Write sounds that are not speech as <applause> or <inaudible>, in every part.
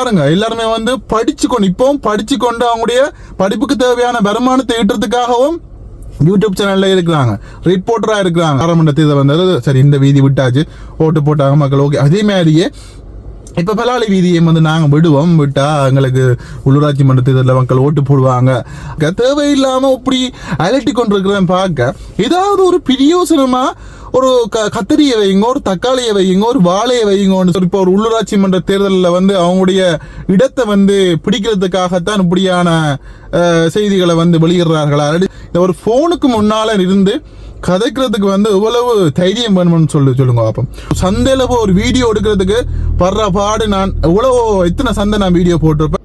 பாருங்க எல்லாருமே வந்து படிச்சு கொண்டு இப்பவும் படிச்சு கொண்டு அவங்களுடைய படிப்புக்கு தேவையான வருமானத்தை ஈட்டுறதுக்காகவும் யூடியூப் சேனல்ல இருக்கிறாங்க. ரிப்போர்ட்டரா இருக்கிறாங்க. பாராளுமன்றத்தை இதை வந்தது சரி இந்த வீதி விட்டாச்சு ஓட்டு போட்டாங்க மக்கள் ஓகே. அதே மாதிரியே இப்போ பலாளி வீதியை வந்து நாங்கள் விடுவோம். விட்டால் எங்களுக்கு உள்ளூராட்சி மன்ற தேர்தலில் மக்கள் ஓட்டு போடுவாங்க. தேவையில்லாமல் இப்படி அலட்டி கொண்டிருக்கிறேன் பார்க்க ஏதாவது ஒரு பிரியோசனமாக ஒரு க கத்திரியை வைங்க ஒரு தக்காளியை வைங்க ஒரு வாழையை வைங்கன்னு சொல்லி இப்போ ஒரு உள்ளூராட்சி மன்ற தேர்தலில் வந்து அவங்களுடைய இடத்தை வந்து பிடிக்கிறதுக்காகத்தான் இப்படியான செய்திகளை வந்து வெளியிடுறார்களா? இந்த ஒரு ஃபோனுக்கு முன்னால் இருந்து கதைக்கிறதுக்கு வந்து இவ்வளவு தைரியம் வேணும்னு சொல்லி சொல்லுங்க அப்போ சந்தையில் ஒரு வீடியோ எடுக்கிறதுக்கு படுற பாடு நான் எவ்வளவு எத்தனை சந்தை நான் வீடியோ போட்டிருப்பேன்.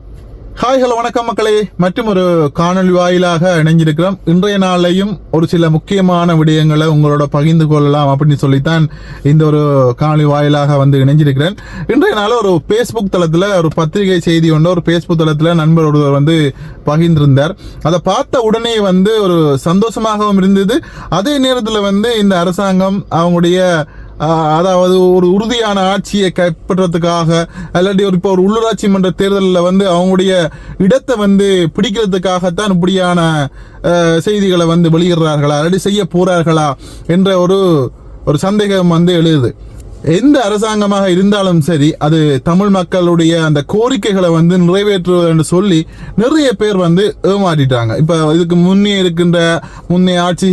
ஹாய் ஹலோ வணக்கம் மக்களே. மற்றும் ஒரு காணொளி வாயிலாக இணைஞ்சிருக்கிறோம் இன்றைய நாளையும் ஒரு சில முக்கியமான விடயங்களை உங்களோட பகிர்ந்து கொள்ளலாம் அப்படின்னு சொல்லித்தான் இந்த ஒரு காணொளி வாயிலாக வந்து இணைஞ்சிருக்கிறேன் இன்றைய நாள் ஒரு ஃபேஸ்புக் தளத்தில் ஒரு பத்திரிகை செய்தி ஒன்று ஒரு ஃபேஸ்புக் தளத்தில் நண்பர் ஒருவர் வந்து பகிர்ந்திருந்தார். அதை பார்த்த உடனே வந்து ஒரு சந்தோஷமாகவும் இருந்தது. அதே நேரத்தில் வந்து இந்த அரசாங்கம் அவங்களுடைய அதாவது ஒரு உறுதியான ஆட்சியை கைப்பற்றத்துக்காக அல்லாட்டி ஒரு இப்போ ஒரு உள்ளூராட்சி மன்ற தேர்தலில் வந்து அவங்களுடைய இடத்தை வந்து பிடிக்கிறதுக்காகத்தான் இப்படியான செய்திகளை வந்து வெளியிடுறார்களா? அல்லாட்டி செய்ய போகிறார்களா என்ற ஒரு ஒரு சந்தேகம் வந்து எழுது. எந்த அரசாங்கமாக இருந்தாலும் சரி அது தமிழ் மக்களுடைய அந்த கோரிக்கைகளை வந்து நிறைவேற்றுவது என்று சொல்லி நிறைய பேர் வந்து ஏமாற்றிட்டாங்க இப்போ இதுக்கு முன்னே இருக்கின்ற முன்னே ஆட்சி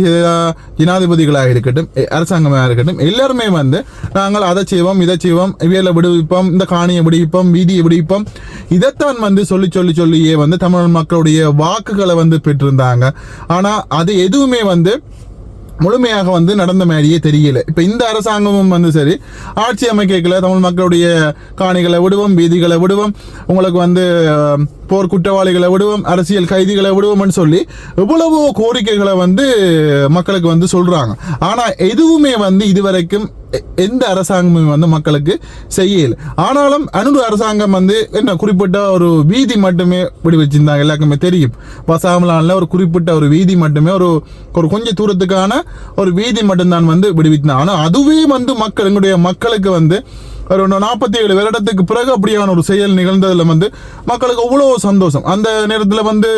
ஜனாதிபதிகளாக இருக்கட்டும் அரசாங்கமாக இருக்கட்டும் எல்லாருமே வந்து நாங்கள் அதை செய்வோம் இதை செய்வோம் இவையில விடுவிப்போம் இந்த காணியை விடுவிப்போம் வீதியை விடுவிப்போம். இதைத்தான் வந்து சொல்லி சொல்லி சொல்லியே வந்து தமிழ் மக்களுடைய வாக்குகளை வந்து பெற்றிருந்தாங்க. ஆனா அது எதுவுமே வந்து முழுமையாக வந்து நடந்த மாதிரியே தெரியல. இப்போ இந்த அரசாங்கமும் வந்து சரி ஆட்சி அமைக்கல தமிழ் மக்களுடைய காணிகளை விடுவோம் வீதிகளை விடுவோம். உங்களுக்கு வந்து போர் குற்றவாளிகளை விடுவோம் அரசியல் கைதிகளை விடுவோம்னு சொல்லி எவ்வளவோ கோரிக்கைகளை வந்து மக்களுக்கு வந்து சொல்றாங்க. ஆனா எதுவுமே வந்து இதுவரைக்கும் எ- எந்த அரசாங்கமும் வந்து மக்களுக்கு செய்யல. ஆனாலும் அனுரு அரசாங்கம் வந்து என்ன குறிப்பிட்ட ஒரு வீதி மட்டுமே விடுவிச்சிருந்தாங்க எல்லாருக்குமே தெரியும். பசாமலானில் ஒரு குறிப்பிட்ட ஒரு வீதி மட்டுமே ஒரு ஒரு கொஞ்ச தூரத்துக்கான ஒரு வீதி மட்டும்தான் வந்து விடுவித்தாங்க ஆனால் அதுவே வந்து மக்கள் எங்களுடைய மக்களுக்கு வந்து ஒரு நாற்பத்தி ஏழு வருடத்துக்கு பிறகு அப்படியான ஒரு செயல் நிகழ்ந்ததில் வந்து மக்களுக்கு அவ்வளவு சந்தோஷம். அந்த நேரத்தில் வந்து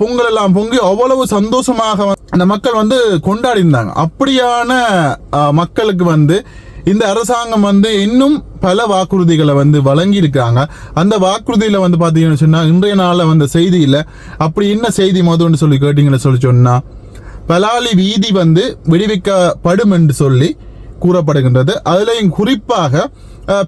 பொங்கல் எல்லாம் பொங்கி அவ்வளவு சந்தோஷமாக அந்த மக்கள் வந்து கொண்டாடி இருந்தாங்க அப்படியான மக்களுக்கு வந்து இந்த அரசாங்கம் வந்து இன்னும் பல வாக்குறுதிகளை வந்து வழங்கி இருக்காங்க அந்த வாக்குறுதியில வந்து பார்த்தீங்கன்னு சொன்னா இன்றைய நாளில் வந்த செய்தியில் அப்படி என்ன செய்தி மதுன்னு சொல்லி கேட்டீங்கன்னு சொல்லி சொன்னா பலாலி வீதி வந்து விடுவிக்கப்படும் என்று சொல்லி கூறப்படுகின்றது. அதுலயும் குறிப்பாக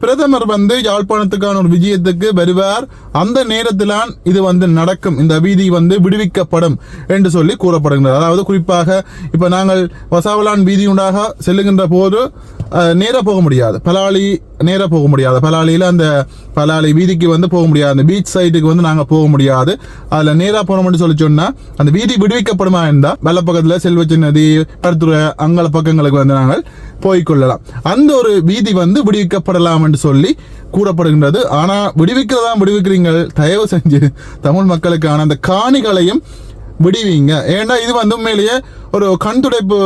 பிரதமர் வந்து யாழ்ப்பாணத்துக்கான ஒரு விஜயத்துக்கு வருவார். அந்த நேரத்திலான் இது வந்து நடக்கும். இந்த வீதி வந்து விடுவிக்கப்படும் என்று சொல்லி கூறப்படுகின்றது. அதாவது குறிப்பாக இப்போ நாங்கள் வசாவலான் வீதியுண்டாக செல்லுகின்ற போது நேராக போக முடியாது. பலாலி நேராக போக முடியாது. பலாளியில் அந்த பலாலி வீதிக்கு வந்து போக முடியாது. அந்த பீச் சைட்டுக்கு வந்து நாங்கள் போக முடியாது. அதில் நேராக போனோம்னு சொல்லி சொன்னா அந்த வீதி விடுவிக்கப்படுமா இருந்தால் வெள்ள செல்வச்சி நதி பருத்துறை அங்கல பக்கங்களுக்கு வந்து நாங்கள் போய்க்கொள்ளலாம் அந்த ஒரு வீதி வந்து விடுவிக்கப்படலாம் என்று சொல்லி கூறப்படுகின்றது. ஆனா விடுவிக்கிறதா விடுவிக்கிறீங்கள் தயவு செஞ்சு தமிழ் மக்களுக்கான அந்த காணிகளையும் விடுவீங்க. ஏன்னா இது வந்து உண்மையிலேயே ஒரு கண் துடைப்பு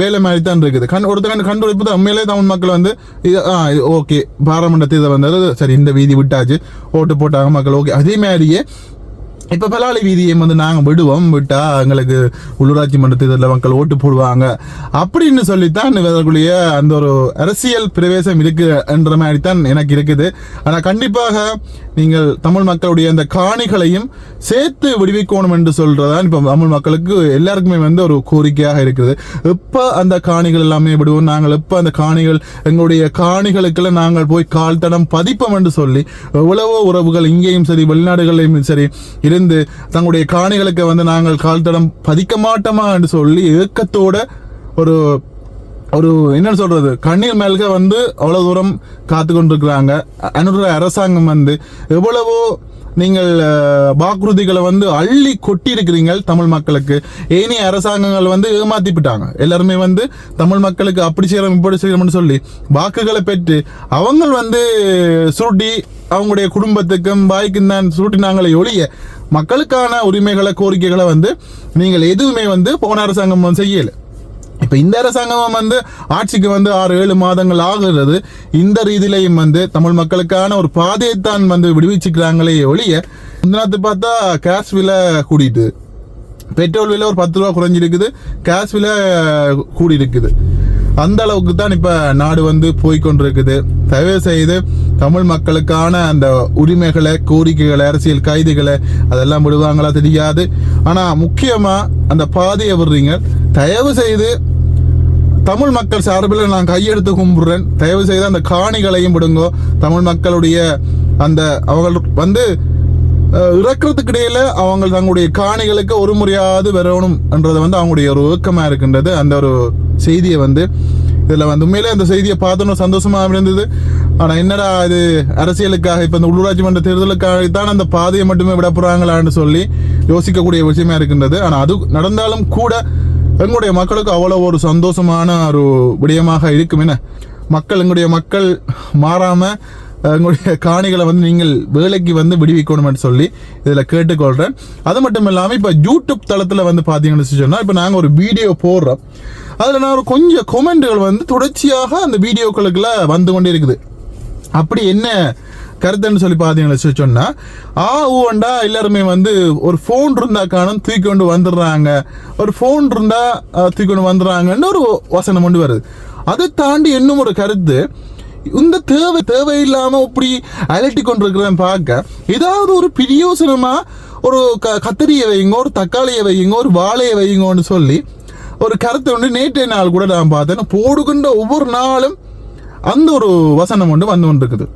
வேலை மாதிரி தான் இருக்குது. கண் ஒருத்த கண் கண் துடைப்பு தான். உண்மையிலேயே தமிழ் மக்கள் வந்து இது ஆ ஓகே. பாராளுமன்றத்தில் இதை வந்தது சரி இந்த வீதி விட்டாச்சு. ஓட்டு போட்டாங்க மக்கள் ஓகே. அதே மாதிரியே இப்போ பலாளி வீதியை வந்து நாங்கள் விடுவோம். விட்டால் எங்களுக்கு உள்ளூராட்சி மன்ற தேர்தலில் மக்கள் ஓட்டு போடுவாங்க. அப்படின்னு சொல்லித்தான் இதற்குரிய அந்த ஒரு அரசியல் பிரவேசம் இருக்குது என்ற மாதிரி தான் எனக்கு இருக்குது. ஆனால் கண்டிப்பாக நீங்கள் தமிழ் மக்களுடைய அந்த காணிகளையும் சேர்த்து விடுவிக்கணும் என்று சொல்றதான் இப்போ தமிழ் மக்களுக்கு எல்லாருக்குமே வந்து ஒரு கோரிக்கையாக இருக்குது இப்போ அந்த காணிகள் எல்லாமே விடுவோம்? நாங்கள் எப்போ அந்த காணிகள் எங்களுடைய காணிகளுக்கெல்லாம் நாங்கள் போய் கால் தடம் பதிப்போம் என்று சொல்லி எவ்வளவோ உறவுகள் இங்கேயும் சரி வெளிநாடுகளிலும் சரி இருந்து தங்களுடைய காணிகளுக்கு வந்து நாங்கள் கால் தடம் பதிக்க மாட்டோமா என்று சொல்லி ஏக்கத்தோட ஒரு ஒரு என்ன சொல்றது? கண்ணீர் மேல்க வந்து அவ்வளவு தூரம் காத்து கொண்டிருக்கிறாங்க. அனுற அரசாங்கம் வந்து எவ்வளவோ நீங்கள் வாக்குறுதிகளை வந்து அள்ளி கொட்டி இருக்கிறீங்க தமிழ் மக்களுக்கு. ஏனைய அரசாங்கங்கள் வந்து ஏமாத்திப்பிட்டாங்க. எல்லாருமே வந்து தமிழ் மக்களுக்கு அப்படி செய்யறோம் இப்படி செய்யறோம்னு சொல்லி வாக்குகளை பெற்று அவங்க வந்து சுருட்டி அவங்களுடைய குடும்பத்துக்கும் வாய்க்கும் தான் சுருட்டினாங்களே ஒழிய மக்களுக்கான உரிமைகளை கோரிக்கைகளை வந்து நீங்கள் எதுவுமே வந்து போன அரசாங்கம் செய்யலை. இப்போ இந்த அரசாங்கம் வந்து ஆட்சிக்கு வந்து ஆறு ஏழு மாதங்கள் ஆகிறது. இந்த ரீதியிலையும் வந்து தமிழ் மக்களுக்கான ஒரு பாதையைத்தான் வந்து விடுவிச்சுக்கிறாங்களே ஒழிய முந்தினத்து பார்த்தா கேஸ் விலை கூடிட்டு. பெட்ரோல் விலை ஒரு பத்து ரூபா குறைஞ்சிருக்குது கேஸ் விலை கூடி இருக்குது அந்த அளவுக்கு தான் இப்போ நாடு வந்து போய்கொண்டிருக்குது. தயவு செய்து தமிழ் மக்களுக்கான அந்த உரிமைகளை கோரிக்கைகளை அரசியல் கைதிகளை அதெல்லாம் விடுவாங்களா தெரியாது. ஆனால் முக்கியமாக அந்த பாதையை விடுறீங்க. தயவு செய்து தமிழ் மக்கள் சார்பில் நான் கையெடுத்து கும்பிடுறேன். தயவு செய்து அந்த காணிகளையும் விடுங்கோ. தமிழ் மக்களுடைய அந்த அவங்கள் வந்து அஹ், இறக்குறதுக்கு இடையில அவங்க தங்களுடைய காணிகளுக்கு ஒரு முறையாவது வரணும் என்றது வந்து அவங்களுடைய ஒரு ஊக்கமாக இருக்கின்றது. அந்த ஒரு செய்தியை வந்து இதில் வந்து உண்மையிலே அந்த செய்தியை பார்த்தோன்னு சந்தோஷமாக இருந்தது. ஆனால் என்னடா இது அரசியலுக்காக இப்போ இந்த உள்ளூராட்சி மன்ற தேர்தலுக்காக தான் அந்த பாதையை மட்டுமே விட போகிறாங்களான்னு சொல்லி யோசிக்கக்கூடிய விஷயமா இருக்கின்றது. ஆனால் அது நடந்தாலும் கூட எங்களுடைய மக்களுக்கு அவ்வளோ ஒரு சந்தோஷமான ஒரு விடயமாக இருக்கும் என்ன மக்கள் எங்களுடைய மக்கள் மாறாமல் எங்களுடைய காணிகளை வந்து நீங்கள் வேலைக்கு வந்து விடுவிக்கணும்னு சொல்லி இதில் கேட்டுக்கொள்கிறேன் அது மட்டும் இல்லாமல் இப்போ யூடியூப் தளத்தில் வந்து பார்த்தீங்கன்னு சொன்னால் இப்போ நாங்கள் ஒரு வீடியோ போடுறோம். அதில் நான் ஒரு கொஞ்சம் கொமெண்ட்டுகள் வந்து தொடர்ச்சியாக அந்த வீடியோக்களுக்குள்ள வந்து கொண்டே இருக்குது அப்படி என்ன கருத்துன்னு சொல்லி பார்த்தீங்கன்னு சொன்னா ஆ ஊண்டா எல்லாருமே வந்து ஒரு ஃபோன் இருந்தா காணும் தூக்கி கொண்டு வந்துடுறாங்க. ஒரு ஃபோன் இருந்தா தூக்கி கொண்டு வந்துடுறாங்கன்னு ஒரு வசனம் கொண்டு வருது. அதை தாண்டி இன்னும் ஒரு கருத்து இந்த தேவை தேவையில்லாம இப்படி அலட்டி கொண்டிருக்கிறேன் பார்க்க ஏதாவது ஒரு பிரியோசனமா ஒரு க கத்திரியை வைங்க ஒரு தக்காளியை வைங்க ஒரு வாழையை வைங்கன்னு சொல்லி ஒரு கருத்தை வந்து நேற்றைய நாள் கூட நான் பார்த்தேன். போடுகின்ற ஒவ்வொரு நாளும் அந்த ஒரு வசனம் ஒன்று வந்து கொண்டிருக்குது.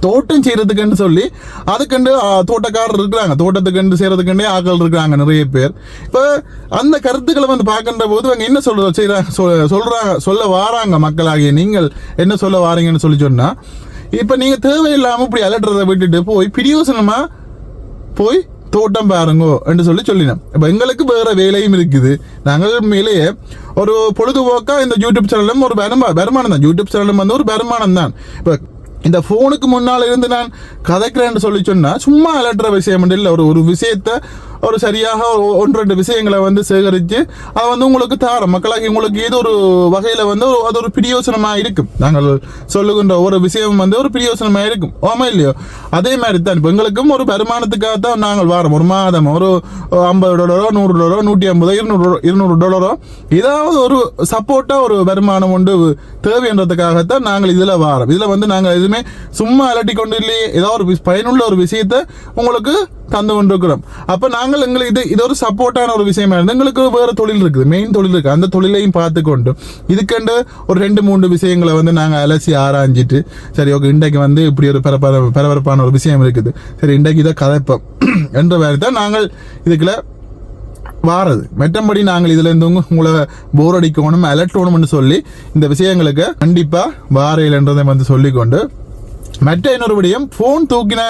தோட்டம் செய்கிறதுக்குன்னு சொல்லி அதுக்கண்டு தோட்டக்காரர் இருக்கிறாங்க. தோட்டத்துக்குண்டு செய்கிறதுக்குண்டே ஆக்கள் இருக்கிறாங்க நிறைய பேர். இப்போ அந்த கருத்துக்களை வந்து பார்க்கின்ற போது அவங்க என்ன சொல்ற செய்கிறாங்க சொல்- சொல்கிறாங்க சொல்ல வாராங்க மக்களாகிய நீங்கள் என்ன சொல்ல வாரீங்கன்னு சொல்லி சொன்னால் இப்போ நீங்கள் தேவையில்லாமல் இப்படி அலட்டுறதை விட்டுட்டு போய் பிரியோசனமாக போய் தோட்டம் பாருங்கோ என்று சொல்லி சொல்லினோம். இப்போ எங்களுக்கு வேற வேலையும் இருக்குது. நாங்கள் மேலேயே ஒரு பொழுதுபோக்காக இந்த யூடியூப் சேனலும் ஒரு வருமா வருமானம் தான். யூடியூப் சேனலும் வந்து ஒரு வருமானம் தான். இப்போ இந்த ஃபோனுக்கு முன்னால் இருந்து நான் கதைக்கிறேன்னு சொல்லி சொன்னால் சும்மா அலட்டுற விஷயம் இல்லை. ஒரு ஒரு விஷயத்த ஒரு சரியாக ஒன்று ரெண்டு விஷயங்களை வந்து சேகரித்து அதை வந்து உங்களுக்கு தாரம். மக்களாகி உங்களுக்கு ஏதோ ஒரு வகையில் வந்து ஒரு அது ஒரு பிரியோசனமாக இருக்கும். நாங்கள் சொல்லுகின்ற ஒரு விஷயம் வந்து ஒரு பிரியோசனமாக இருக்கும். ஓமா இல்லையோ? அதே மாதிரி தான் இப்போ எங்களுக்கும் ஒரு வருமானத்துக்காக தான் நாங்கள் வாரம். ஒரு மாதம் ஒரு ஐம்பது டாலரோ நூறு டாலரோ நூற்றி ஐம்பதோ இருநூறு இருநூறு டாலரோ ஏதாவது ஒரு சப்போர்ட்டாக ஒரு வருமானம் உண்டு தேவைன்றதுக்காகத்தான் நாங்கள் இதில் வாரம். இதில் வந்து நாங்கள் எதுவுமே சும்மா அலட்டி கொண்டு இல்லையே ஏதாவது ஒரு பயனுள்ள ஒரு விஷயத்தை உங்களுக்கு தந்து கொண்டிருக்கிறோம். அப்போ நாங்கள் எங்களுக்கு இது இது ஒரு சப்போர்ட்டான ஒரு விஷயமா இருந்து எங்களுக்கு வேறு தொழில் இருக்குது மெயின் தொழில் இருக்குது அந்த தொழிலையும் பார்த்து கொண்டு இதுக்கண்டு ஒரு ரெண்டு மூணு விஷயங்களை வந்து நாங்கள் அலசி ஆராய்ஞ்சிட்டு சரி ஓகே இன்றைக்கு வந்து இப்படி ஒரு பரபர பரபரப்பான ஒரு விஷயம் இருக்குது. சரி இன்றைக்கு இதை கதைப்போம். <clears throat> என்ற மாதிரி தான் நாங்கள் இதுக்குள்ள வாரது. மற்றபடி நாங்கள் இதில் இருந்து உங்களை போர் அடிக்கணும் அலட்டணும்னு சொல்லி இந்த விஷயங்களுக்கு கண்டிப்பா வாரையில்ன்றதை வந்து சொல்லிக்கொண்டு மற்ற இன்னொரு விடயம் ஃபோன் தூக்கின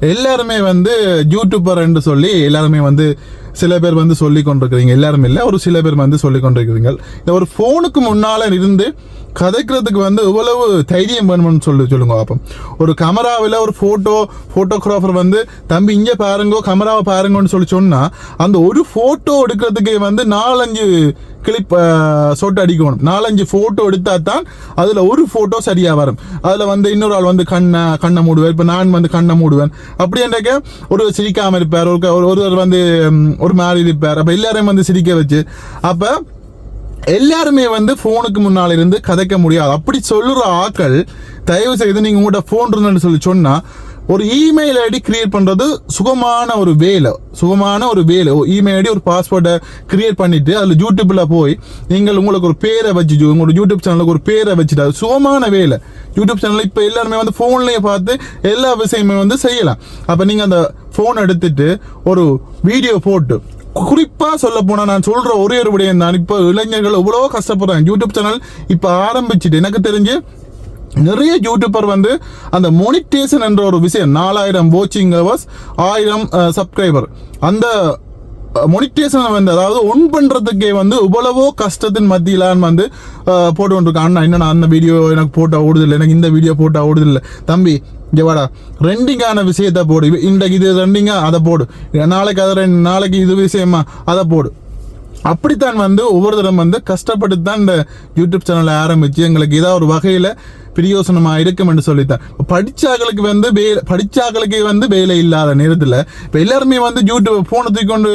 எல்லாருமே வந்து யூடியூபர் என்று சொல்லி எல்லாருமே வந்து சில பேர் வந்து சொல்லி கொண்டிருக்கிறீங்க. எல்லாரும் இல்லை ஒரு சில பேர் வந்து சொல்லி கொண்டிருக்கிறீங்க இந்த ஒரு ஃபோனுக்கு முன்னால இருந்து கதைக்கிறதுக்கு வந்து இவ்வளவு தைரியம் வேணும்னு சொல்லி சொல்லுங்க அப்போ ஒரு கேமராவில் ஒரு ஃபோட்டோ ஃபோட்டோகிராஃபர் வந்து தம்பி இங்கே பாருங்கோ கமராவை பாருங்கன்னு சொல்லி சொன்னால் அந்த ஒரு ஃபோட்டோ எடுக்கிறதுக்கு வந்து நாலஞ்சு கிளிப் சொட்டு அடிக்கணும். நாலஞ்சு ஃபோட்டோ எடுத்தா தான் அதில் ஒரு ஃபோட்டோ சரியாக வரும். அதில் வந்து இன்னொரு ஆள் வந்து கண்ணை கண்ணை மூடுவேன் இப்போ நான் வந்து கண்ணை மூடுவேன். அப்படின்றக்க ஒரு சிரிக்காமல் இருப்பார். ஒரு ஒரு- ஒருவர் வந்து ஒரு மாதிரி இருப்பார். அப்போ எல்லாரையும் வந்து சிரிக்க வச்சு அப்போ எல்லாருமே வந்து ஃபோனுக்கு முன்னால் இருந்து கதைக்க முடியாது. அப்படி சொல்லுற ஆட்கள் தயவு செய்து நீங்க உங்கள்கிட்ட ஃபோன் இருந்தேன்னு சொல்லி சொன்னா ஒரு இமெயில் ஐடி கிரியேட் பண்றது சுகமான ஒரு வேலை. சுகமான ஒரு வேலை. இமெயில் ஐடி ஒரு பாஸ்வேர்டை கிரியேட் பண்ணிட்டு அதில் யூடியூப்ல போய் நீங்கள் உங்களுக்கு ஒரு பேரை வச்சு உங்களோட யூடியூப் சேனலுக்கு ஒரு பேரை வச்சுட்டு அது சுகமான வேலை. யூடியூப் சேனல் இப்போ எல்லாருமே வந்து ஃபோன்லேயே பார்த்து எல்லா விஷயமே வந்து செய்யலாம். அப்போ நீங்கள் அந்த ஃபோன் எடுத்துட்டு ஒரு வீடியோ போட்டு குறிப்பாக சொல்ல போனால் நான் சொல்கிற ஒரே ஒரு விடயம் தான். இப்போ இளைஞர்கள் எவ்வளோ கஷ்டப்படுறாங்க. யூடியூப் சேனல் இப்போ ஆரம்பிச்சுட்டு எனக்கு தெரிஞ்சு நிறைய யூடியூபர் வந்து அந்த மோனிட்டேஷன் என்ற ஒரு விஷயம் நாலாயிரம் வாட்சிங் ஹவர்ஸ் ஆயிரம் சப்ஸ்கிரைபர் அந்த மொனிட்டேஷனை வந்து அதாவது ஒன் பண்ணுறதுக்கே வந்து இவ்வளவோ கஷ்டத்தின் மத்தியிலான் வந்து போட்டு கொண்டிருக்கான் அண்ணா என்ன அந்த வீடியோ எனக்கு போட்டால் ஓடுதில்லை எனக்கு இந்த வீடியோ போட்டால் ஓடுதில்லை. தம்பி இங்க வாடா. ரெண்டிங்கான விஷயத்தை போடு. இன்றைக்கு இது ரெண்டிங்கா அதை போடு. நாளைக்கு அதை ரெண்டு நாளைக்கு இது விஷயமா அதை போடு. அப்படித்தான் வந்து ஒவ்வொரு வந்து கஷ்டப்பட்டு தான் இந்த யூடியூப் சேனலை ஆரம்பித்து எங்களுக்கு ஏதாவது ஒரு வகையில் பிரியோசனமா இருக்கும் என்று சொல்லித்தான் படிச்சாக்களுக்கு வந்து வேலை படிச்சாக்களுக்கு வந்து வேலை இல்லாத நேரத்தில் இப்ப எல்லாருமே வந்து யூடியூப் போனை தூக்கி கொண்டு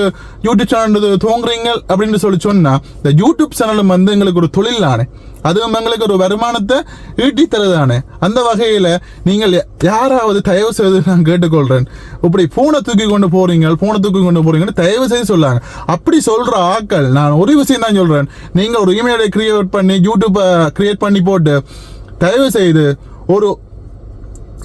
யூடியூப் சேனல் தோங்குறீங்க அப்படின்னு சொல்லி சொன்னா இந்த யூடியூப் சேனலும் வந்து எங்களுக்கு ஒரு தொழில் தானே அதுவும் எங்களுக்கு ஒரு வருமானத்தை ஈட்டி தருதானே. அந்த வகையில நீங்கள் யாராவது தயவு செய்து நான் கேட்டுக்கொள்றேன். இப்படி பூனை தூக்கி கொண்டு போறீங்க பூனை தூக்கி கொண்டு போறீங்கன்னு தயவு செய்து சொல்லாங்க அப்படி சொல்ற ஆட்கள் நான் ஒரு விஷயம் தான் சொல்றேன். நீங்க ஒரு இமெயிலை கிரியேட் பண்ணி யூடியூப்பை கிரியேட் பண்ணி போட்டு தயவு செய்து ஒரு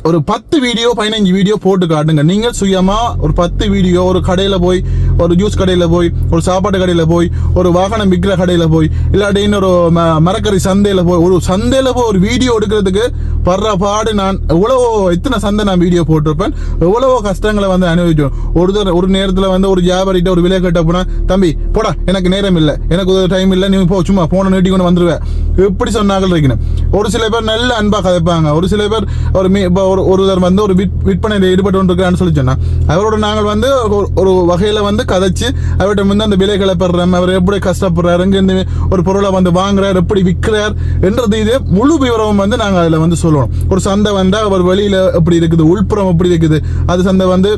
ஒரு பத்து வீடியோ பதினஞ்சு வீடியோ போட்டு காட்டுங்க. நீங்கள் சுயமாக ஒரு பத்து வீடியோ ஒரு கடையில் போய் ஒரு ஜூஸ் கடையில் போய் ஒரு சாப்பாட்டு கடையில் போய் ஒரு வாகனம் விற்கிற கடையில் போய் இல்லாட்டி இன்னொரு ம- மரக்கறி சந்தையில் போய் ஒரு சந்தையில் போய் ஒரு வீடியோ எடுக்கிறதுக்கு படுற பாடு நான் எவ்வளவோ எத்தனை சந்தை நான் வீடியோ போட்டிருப்பேன் எவ்வளவோ கஷ்டங்களை வந்து அனுபவிச்சோம் ஒரு தர ஒரு நேரத்தில் வந்து ஒரு வியாபாரிட்ட ஒரு விலை கட்ட போனால் தம்பி போடா எனக்கு நேரம் இல்லை எனக்கு ஒரு டைம் இல்லை நீ போ சும்மா போன நீட்டி கொண்டு வந்துடுவேன் எப்படி சொன்னார்கள் இருக்கணும் ஒரு சில பேர் நல்ல அன்பாக கதைப்பாங்க. ஒரு சில பேர் ஒரு மீ- இப்போ ஒரு ஒருவர் வந்து ஒரு விற்- விற்பனையில் ஈடுபட்டு கொண்டிருக்கிறான்னு சொல்லி சொன்னால் அவரோட நாங்கள் வந்து ஒரு- வகையில் வந்து கதைச்சு அவர்கிட்ட வந்து அந்த விலைகளை பெறுறோம் அவர் எப்படி கஷ்டப்படுறாரு இருந்து ஒரு பொருளை வந்து வாங்குறார் எப்படி விற்கிறார் என்றது இது முழு விவரம் வந்து நாங்கள் அதில் வந்து சொல்லணும். ஒரு சந்தை வந்தால் அவர் வெளியில் எப்படி இருக்குது உள்புறம் எப்படி இருக்குது அது சந்தை வந்து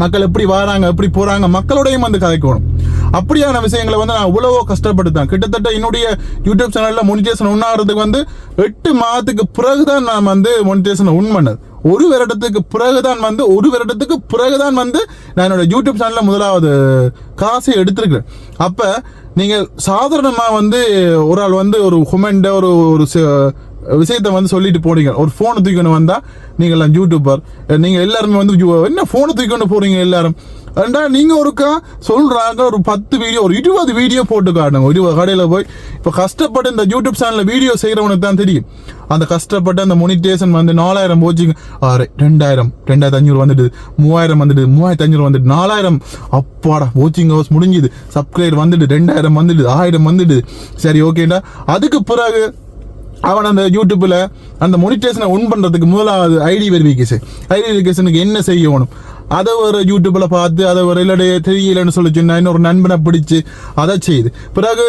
மக்கள் எப்படி வராங்க எப்படி போறாங்க மக்களோடையும் வந்து கதைக்கணும். அப்படியான விஷயங்களை வந்து நான் இவ்வளவோ கஷ்டப்படுத்தேன். கிட்டத்தட்ட என்னுடைய யூடியூப் சேனல்ல மொனிடேஷன் உண்ணாடுறதுக்கு வந்து எட்டு மாதத்துக்கு பிறகுதான் நான் வந்து மொனிடேஷன் உண் பண்ணது ஒரு வருடத்துக்கு பிறகுதான் வந்து ஒரு வருடத்துக்கு பிறகுதான் வந்து நான் என்னோட யூடியூப் சேனலில் முதலாவது காசை எடுத்திருக்கிறேன். அப்போ நீங்கள் சாதாரணமாக வந்து ஒரு ஆள் வந்து ஒரு ஹுமெண்ட ஒரு ஒரு விஷயத்தை வந்து சொல்லிட்டு போனீங்க. ஒரு ஃபோனை தூக்கிட்டு வந்தால் நீங்கள் எல்லாம் யூடியூபர் நீங்கள் எல்லாருமே வந்து என்ன ஃபோனை தூக்கிட்டு போகிறீங்க எல்லாரும்? ரெண்டா நீங்கள் ஒருக்கா சொல்கிறாங்க ஒரு பத்து வீடியோ ஒரு இருபது வீடியோ போட்டு காட்டுங்க. இருபது கடையில் போய் இப்போ கஷ்டப்பட்டு இந்த யூடியூப் சேனலில் வீடியோ செய்கிறவனுக்கு தான் தெரியும். அந்த கஷ்டப்பட்டு அந்த மொனிடேஷன் வந்து நாலாயிரம் போச்சுங்க ஆறு ரெண்டாயிரம் ரெண்டாயிரத்தி அஞ்சூறு வந்துட்டு மூவாயிரம் வந்துட்டு மூவாயிரத்தி அஞ்சூறு வந்துட்டு நாலாயிரம். அப்பாடா கோச்சிங் ஹவர்ஸ் முடிஞ்சுது. சப்ஸ்கிரைபர் வந்துட்டு ரெண்டாயிரம் வந்துட்டு ஆயிரம் வந்துட்டு சரி ஓகேடா அதுக்கு பிறகு அவன் அந்த யூடியூப்பில் அந்த மொனிடேஷனை ஒன் பண்ணுறதுக்கு முதலாவது ஐடி வெரிஃபிகேஷன் ஐடி வெரிஃபிகேஷனுக்கு என்ன செய்யணும்? அதை ஒரு யூடியூப்பில் பார்த்து அதை ஒரு இல்லாடைய தெரியலன்னு சொல்லி சொன்னா இன்னொரு நண்பனை பிடிச்சி அதை செய்யுது. பிறகு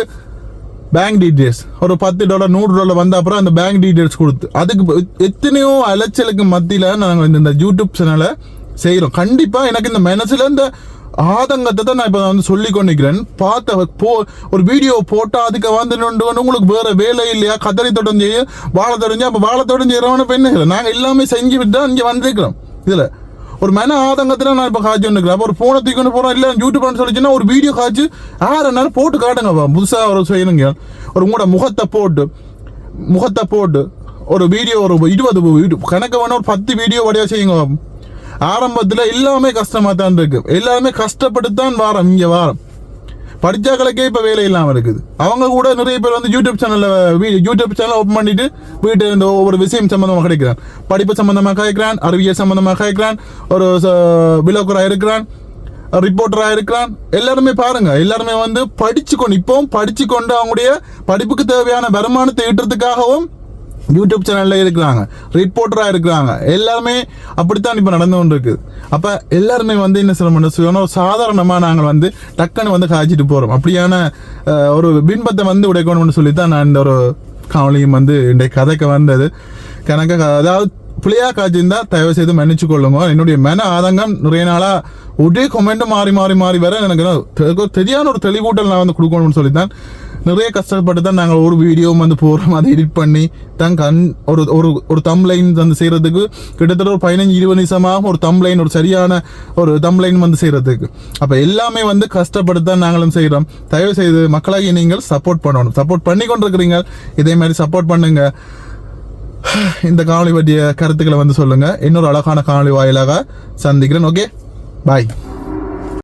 பேங்க் டீட்டெயில்ஸ் ஒரு பத்து டாலர் நூறு டாலர் வந்த அப்புறம் அந்த பேங்க் டீட்டெயில்ஸ் கொடுத்து அதுக்கு எத்தனையோ அலைச்சலுக்கு மத்தியில் நாங்கள் இந்த- இந்த யூடியூப் சேனலை செய்கிறோம் கண்டிப்பாக எனக்கு இந்த மனசில் இந்த ஆதங்கத்தை தான் நான் இப்போ வந்து சொல்லி கொண்டிருக்கிறேன். பார்த்த போ ஒரு வீடியோ போட்டால் அதுக்கு வந்து உங்களுக்கு வேறு வேலை இல்லையா? கதறி தொடர்ந்து வாழை தொடர்ந்து அப்போ வாழை தொடர்ந்து செய்யறவன இப்போ நாங்கள் எல்லாமே செஞ்சு விட்டு தான் இங்கே வந்திருக்கிறோம். இதில் ஒரு மன ஆதங்கத்தில் நான் இப்போ காய்ச்சி வந்துருக்கிறேன். அப்போ ஒரு ஃபோனை தூக்கிட்டு போறோம் இல்லை யூடியூப்னு சொல்லிச்சுன்னா ஒரு வீடியோ காய்ச்சி ஆறு நேரம் போட்டு காட்டுங்க புதுசாக ஒரு செய்யணுங்க. ஒரு உங்களோட முகத்தை போட்டு முகத்தை போட்டு ஒரு வீடியோ ஒரு இருபது வீடியோ கணக்கு வேணா ஒரு பத்து வீடியோ வடையா செய்யுங்க ஆரம்பத்தில் எல்லாமே கஷ்டமாக தான் இருக்கு. எல்லாருமே கஷ்டப்பட்டு தான் வாரம். இங்கே வாரம். படித்தாக்களுக்கே இப்போ வேலை இல்லாமல் இருக்குது. அவங்க கூட நிறைய பேர் வந்து யூடியூப் சேனலில் வீ- யூடியூப் சேனல் ஓப்பன் பண்ணிட்டு வீட்டு இந்த ஒவ்வொரு விஷயம் சம்மந்தமாக கிடைக்கிறான். படிப்பு சம்மந்தமாக கேட்கிறான் அறிவியல் சம்மந்தமாக கேட்கிறான் ஒரு விலோக்கராக இருக்கிறான் ரிப்போர்ட்டராக இருக்கிறான். எல்லாருமே பாருங்க எல்லாருமே வந்து படிச்சு கொண்டு இப்பவும் படிச்சு கொண்டு அவங்களுடைய படிப்புக்கு தேவையான வருமானத்தை ஈட்டுறதுக்காகவும் யூடியூப் சேனல்ல இருக்கிறாங்க. ரிப்போர்ட்டரா இருக்கிறாங்க. எல்லாருமே அப்படித்தான் இப்போ நடந்து கொண்டு இருக்குது அப்ப எல்லாருமே வந்து என்ன சொல்ல முடியும்? சாதாரணமா நாங்கள் வந்து டக்குன்னு வந்து காய்ச்சிட்டு போறோம். அப்படியான ஒரு பின்பத்தை வந்து உடைக்கணும்னு சொல்லி தான் நான் இந்த ஒரு காவலியும் வந்து இன்றைய கதைக்கு வந்தது. கணக்க அதாவது பிள்ளையா காய்ச்சிருந்தா தயவு செய்து மன்னிச்சு கொள்ளுங்க. என்னுடைய மன ஆதங்கம் நிறைய நாளா ஒரே கொமெண்ட்டும் மாறி மாறி மாறி வர எனக்கு தெ- தெரியாத ஒரு தெளிவூட்டல் நான் வந்து கொடுக்கணும்னு சொல்லித்தான் நிறைய கஷ்டப்பட்டு தான் நாங்கள் ஒரு வீடியோ வந்து போகிறோம் அதை எடிட் பண்ணி தான் கண் ஒரு ஒரு ஒரு தம்லைன் வந்து செய்கிறதுக்கு கிட்டத்தட்ட ஒரு பதினஞ்சு இருபது நிமிஷமாக ஒரு தம்லைன் ஒரு சரியான ஒரு தம்லைன் வந்து செய்கிறதுக்கு அப்போ எல்லாமே வந்து கஷ்டப்பட்டு தான் நாங்களும் செய்கிறோம் தயவு செய்து மக்களாகி நீங்கள் சப்போர்ட் பண்ணணும். சப்போர்ட் பண்ணி கொண்டிருக்கிறீங்க. இதே மாதிரி சப்போர்ட் பண்ணுங்கள் இந்த காணொலி பற்றிய கருத்துக்களை வந்து சொல்லுங்கள் இன்னொரு அழகான காணொலி வாயிலாக சந்திக்கிறேன். Okay bye